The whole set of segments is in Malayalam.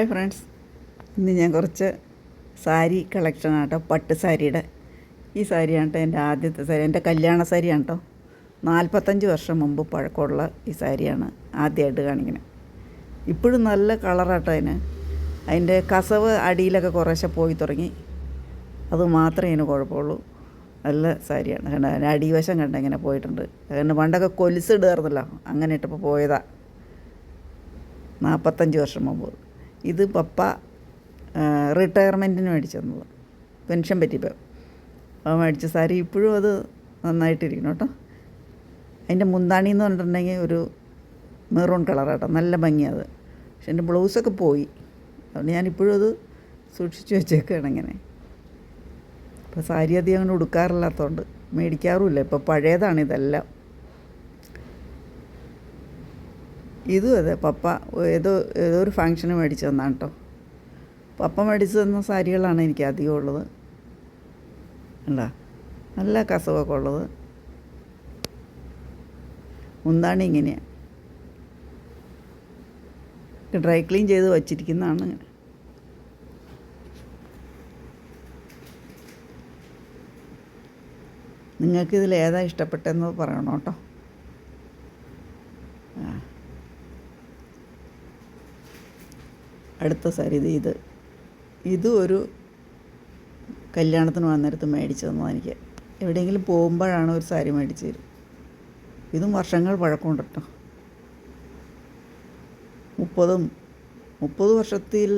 Hi friends. ഇന്ന് ഞാൻ കുറച്ച് സാരി കളക്ഷനാണ് കേട്ടോ. പട്ട് സാരിയുടെ. ഈ സാരിയാണ് കേട്ടോ എന്റെ ആദ്യത്തെ സാരി. എന്റെ കല്യാണ സാരിയാണ് കേട്ടോ. നാൽപ്പത്തഞ്ച് വർഷം മുമ്പ് പഴക്കമുള്ള ഈ സാരിയാണ് ആദ്യമായിട്ട് കാണിക്കുന്നത്. ഇപ്പോഴും നല്ല കളറാട്ടോ അതിന്. അതിന്റെ കസവ് അടിയിലൊക്കെ കുറേശ്ശെ പോയി തുടങ്ങി. അത് മാത്രമേ ഇതിന് കുഴപ്പമുള്ളൂ. നല്ല സാരിയാണ്. കണ്ട? അതിന്റെ അടിവശം കണ്ട? ഇങ്ങനെ പോയിട്ടുണ്ട്. അതുകൊണ്ട് പണ്ടൊക്കെ കൊലുസ് ഇടുമായിരുന്നല്ലോ അങ്ങനെ ഇട്ടപ്പോൾ പോയതാണ് നാൽപ്പത്തഞ്ച് വർഷം മുമ്പ്. ഇത് പപ്പ റിട്ടയർമെന്റിന് മേടിച്ചു തന്നത്. പെൻഷൻ പറ്റിയപ്പോൾ അപ്പോൾ മേടിച്ച സാരി ഇപ്പോഴും അത് നന്നായിട്ടിരിക്കണം കേട്ടോ. അതിന്റെ മുന്താണി എന്ന് പറഞ്ഞിട്ടുണ്ടെങ്കിൽ ഒരു മെറൂൺ കളറാട്ടോ നല്ല ഭംഗിയത്. പക്ഷെ എന്റെ ബ്ലൗസൊക്കെ പോയി. അതുകൊണ്ട് ഞാനിപ്പോഴും അത് സൂക്ഷിച്ചു വെച്ചേക്കാണ് ഇങ്ങനെ. ഇപ്പോൾ സാരി അധികം അങ്ങനെ ഉടുക്കാറില്ലാത്തതുകൊണ്ട് മേടിക്കാറുമില്ല. ഇപ്പോൾ പഴയതാണ് ഇതെല്ലാം. ഇതും അതെ. പപ്പ ഏതോ ഏതോ ഒരു ഫങ്ഷന് മേടിച്ചു തന്നാണ് കേട്ടോ പപ്പ മേടിച്ചു തന്ന സാരികളാണ് എനിക്ക് അധികം ഉള്ളത്. അല്ല നല്ല കസവൊക്കെ ഉള്ളത്. മുന്താണി ഇങ്ങനെയാണ് ഡ്രൈ ക്ലീൻ ചെയ്ത് വച്ചിരിക്കുന്നതാണ് ഇങ്ങനെ. നിങ്ങൾക്ക് ഇതിൽ ഏതാ ഇഷ്ടപ്പെട്ടതെന്ന് പറയണം അടുത്ത സാരി ഇത് ഇത്. ഒരു കല്യാണത്തിന് വന്നിടത്ത് മേടിച്ചു തന്നതാണ് എനിക്ക്. എവിടെയെങ്കിലും പോകുമ്പോഴാണ് ഒരു സാരി മേടിച്ചു തരും ഇതും വർഷങ്ങൾ പഴക്കമുണ്ട് കേട്ടോ. മുപ്പതും മുപ്പത് വർഷത്തിൽ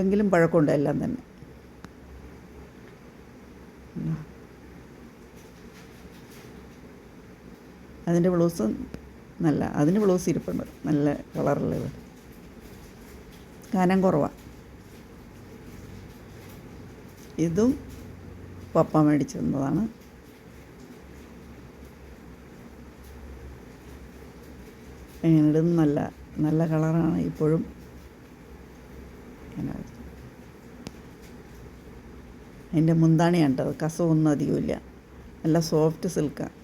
എങ്കിലും പഴക്കമുണ്ട് എല്ലാം തന്നെ. അതിന്റെ ബ്ലൗസ് നല്ല അതിന് ബ്ലൗസ് ഇരിപ്പുണ്ട്. നല്ല കളറുള്ളത് കനം കുറവാണ് ഇതും പപ്പ മേടിച്ചു തന്നതാണ്. നല്ല നല്ല കളറാണ് ഇപ്പോഴും. അതിന്റെ മുന്താണിയാണ് കേട്ടോ കസവൊന്നും അധികമില്ല. നല്ല സോഫ്റ്റ് സിൽക്കാണ്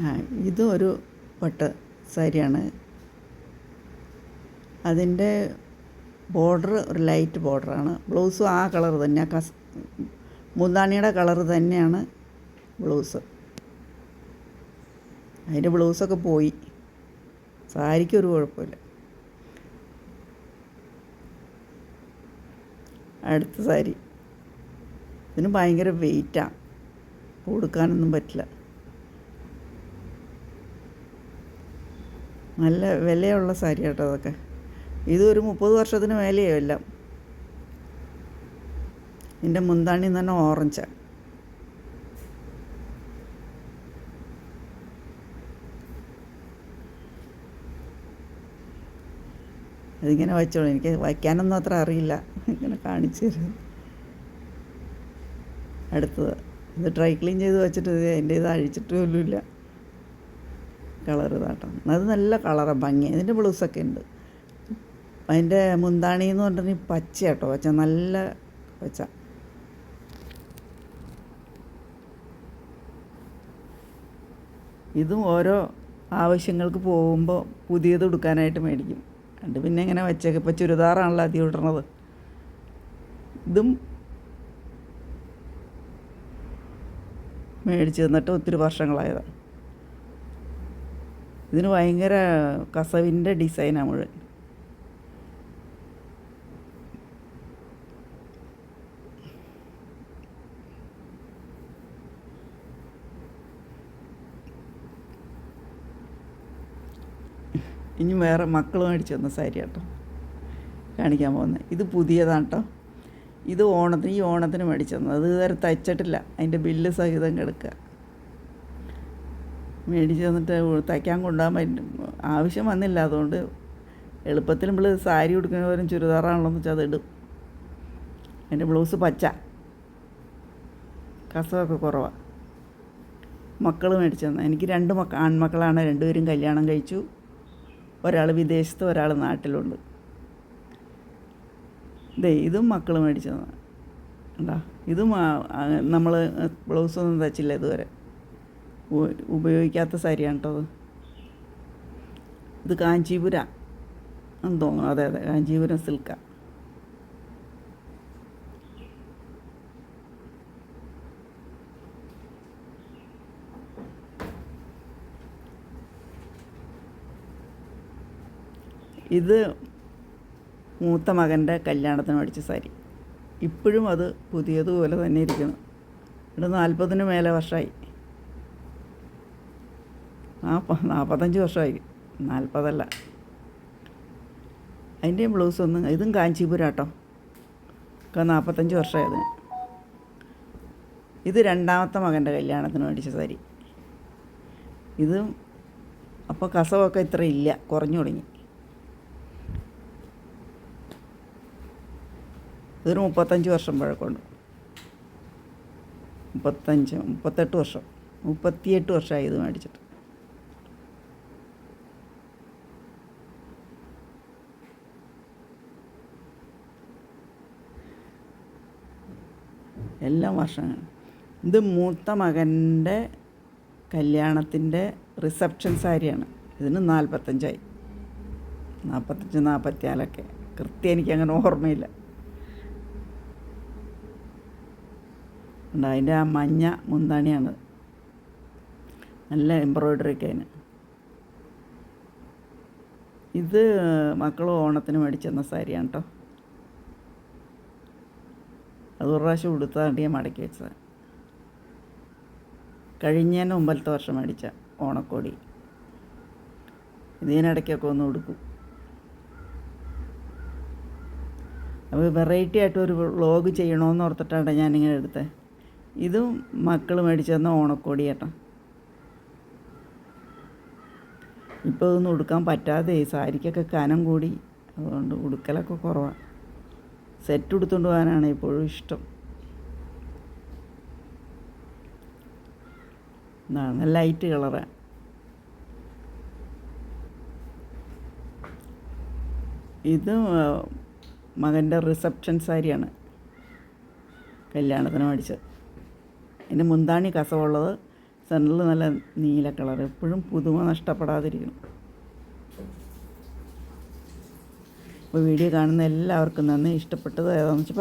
ആ ഇതും ഒരു പട്ട് സാരിയാണ്. അതിന്റെ ബോർഡർ ഒരു ലൈറ്റ് ബോർഡറാണ്. ബ്ലൗസും ആ കളർ തന്നെ കസ് മുന്താണിയുടെ കളർ തന്നെയാണ് ബ്ലൗസ്. അതിന്റെ ബ്ലൗസൊക്കെ പോയി. സാരിക്ക് ഒരു കുഴപ്പമില്ല. അടുത്ത സാരി. ഇതിന് ഭയങ്കര വെയിറ്റാണ് കൊടുക്കാനൊന്നും പറ്റില്ല. നല്ല വിലയുള്ള സാരി കേട്ടോ അതൊക്കെ. ഇതൊരു മുപ്പത് വർഷത്തിന് മേലെയോ എല്ലാം. എന്റെ മുന്താണി തന്നെ ഓറഞ്ചാണ് അതിങ്ങനെ വച്ചോളൂ. എനിക്ക് വയ്ക്കാനൊന്നും അത്ര അറിയില്ല. ഇങ്ങനെ കാണിച്ചു തരും. അടുത്തത്. ഇത് ഡ്രൈ ക്ലീൻ ചെയ്ത് വെച്ചിട്ട് എന്റെ ഇത് അഴിച്ചിട്ട് പോലുമില്ല. കളർ ഇതാട്ടോ അത് നല്ല കളറാണ് ഭംഗി. ഇതിന്റെ ബ്ലൗസൊക്കെ ഉണ്ട്. അതിന്റെ മുന്താണി എന്ന് പറഞ്ഞിട്ടുണ്ടെങ്കിൽ പച്ച കേട്ടോ പച്ച. നല്ല പച്ച. ഇതും ഓരോ ആവശ്യങ്ങൾക്ക് പോകുമ്പോൾ പുതിയത് ഉടുക്കാനായിട്ട് മേടിക്കും. അത് പിന്നെ ഇങ്ങനെ വെച്ചേക്ക്? ഇപ്പോൾ ചുരിദാറാണല്ലോ അധികം ഇടണത് ഇതും മേടിച്ച് തന്നിട്ട് ഒത്തിരി വർഷങ്ങളായതാണ് ഇതിന് ഭയങ്കര കസവിന്റെ ഡിസൈനാണ് മുഴുവൻ. ഇനി വേറെ മക്കൾ മേടിച്ചു തന്ന സാരി കേട്ടോ കാണിക്കാൻ പോകുന്നത് ഇത് പുതിയതാണ് കേട്ടോ ഇത് ഓണത്തിന് ഈ ഓണത്തിന് മേടിച്ചു തന്നത്. അത് ഇതുവരെ തയ്ച്ചിട്ടില്ല. അതിന്റെ ബില്ല് സഹിതം കിടക്കുക. മേടിച്ച് തന്നിട്ട് തയ്ക്കാൻ കൊണ്ടുപോകാൻ പറ്റും ആവശ്യം വന്നില്ല. അതുകൊണ്ട് എളുപ്പത്തിൽ നമ്മൾ സാരി ഉടുക്കുന്നവരും ചുരിദാറാണല്ലോ എന്ന് വെച്ചാൽ അതിടും എന്റെ ബ്ലൗസ് പച്ച. കസവൊക്കെ കുറവാണ് മക്കൾ മേടിച്ചു തന്നെ. എനിക്ക് രണ്ട് മക്ക ആൺമക്കളാണ്. രണ്ടുപേരും കല്യാണം കഴിച്ചു. ഒരാൾ വിദേശത്ത് ഒരാൾ നാട്ടിലുണ്ട്. ദേ ഇതും മക്കൾ മേടിച്ചു തന്നെ. എന്താ ഇതും നമ്മൾ ബ്ലൗസൊന്നും തയ്ച്ചില്ല ഇതുവരെ. ഉപയോഗിക്കാത്ത സാരിയാണ് കേട്ടോ അത്. ഇത് കാഞ്ചീപുര എന്ന് തോന്നുന്നു. അതെ അതെ കാഞ്ചീപുരം സിൽക്ക. ഇത് മൂത്ത മകന്റെ കല്യാണത്തിന് മേടിച്ച സാരി. ഇപ്പോഴും അത് പുതിയതുപോലെ തന്നെ ഇരിക്കുന്നു. ഇവിടെ നാൽപ്പതിന് മേലെ വർഷമായി നാൽപ്പ നാൽപ്പത്തഞ്ച് വർഷമായി. നാൽപ്പതല്ല അതിന്റെയും ബ്ലൗസ് ഒന്നും ഇതും കാഞ്ചീപുരം കേട്ടോ ഒക്കെ നാൽപ്പത്തഞ്ച് വർഷമായത്. ഇത് രണ്ടാമത്തെ മകന്റെ കല്യാണത്തിന് മേടിച്ച സാരി. ഇതും അപ്പോൾ കസവൊക്കെ ഇത്ര ഇല്ല കുറഞ്ഞു തുടങ്ങി. ഇതൊരു മുപ്പത്തഞ്ച് വർഷം പഴക്കമുണ്ട്. മുപ്പത്തഞ്ച് മുപ്പത്തെട്ട് വർഷം. മുപ്പത്തിയെട്ട് വർഷമായി ഇത് മേടിച്ചിട്ട്. എല്ലാം വർഷവും ഇത് മൂത്ത മകന്റെ കല്യാണത്തിന്റെ റിസപ്ഷൻ സാരിയാണ്. ഇതിന് നാൽപ്പത്തഞ്ചായി നാൽപ്പത്തഞ്ച് നാൽപ്പത്തിനാലൊക്കെ കൃത്യം എനിക്ക് അങ്ങനെ ഓർമ്മയില്ല അതിന്റെ ആ മഞ്ഞ മുന്താണിയാണ്. നല്ല എംബ്രോയ്ഡറി ഒക്കെ അതിന്. ഇത് മക്കൾ ഓണത്തിന് മേടിച്ചെന്ന സാരിയാണ് കേട്ടോ. അത് ഒരു പ്രാവശ്യം ഉടുത്താണ്ട് ഞാൻ മടക്കി വെച്ചത്. കഴിഞ്ഞതിന് മുമ്പലത്തെ വർഷം മേടിച്ച ഓണക്കോടി. ഇതിനിടയ്ക്കൊക്കെ ഒന്ന് ഉടുക്കും. അപ്പോൾ വെറൈറ്റി ആയിട്ട് ഒരു വ്ളോഗ് ചെയ്യണമെന്ന് ഓർത്തിട്ടാണ് ഞാനിങ്ങനെ എടുത്തത് ഇതും മക്കൾ മേടിച്ചു തന്ന ഓണക്കോടി ചേട്ടാ ഇപ്പോൾ ഇതൊന്നും ഉടുക്കാൻ പറ്റാതെ സാരിക്കൊക്കെ കനം കൂടി. അതുകൊണ്ട് ഉടുക്കലൊക്കെ കുറവാണ് സെറ്റ് എടുത്തുകൊണ്ട് പോകാനാണ് എപ്പോഴും ഇഷ്ടം. എന്താണ് ലൈറ്റ് കളറാണ് ഇത് മകന്റെ റിസപ്ഷൻ സാരിയാണ് കല്യാണത്തിന് മേടിച്ചത്. അതിന്റെ മുന്താണി കസവുള്ളത്. സെന്ററിൽ നല്ല നീല കളർ എപ്പോഴും പുതുമ നഷ്ടപ്പെടാതിരിക്കണം. അപ്പോൾ വീഡിയോ കാണുന്ന എല്ലാവർക്കും നന്ദി. ഇഷ്ടപ്പെട്ടത് ഏതാണെന്ന് വെച്ചാൽ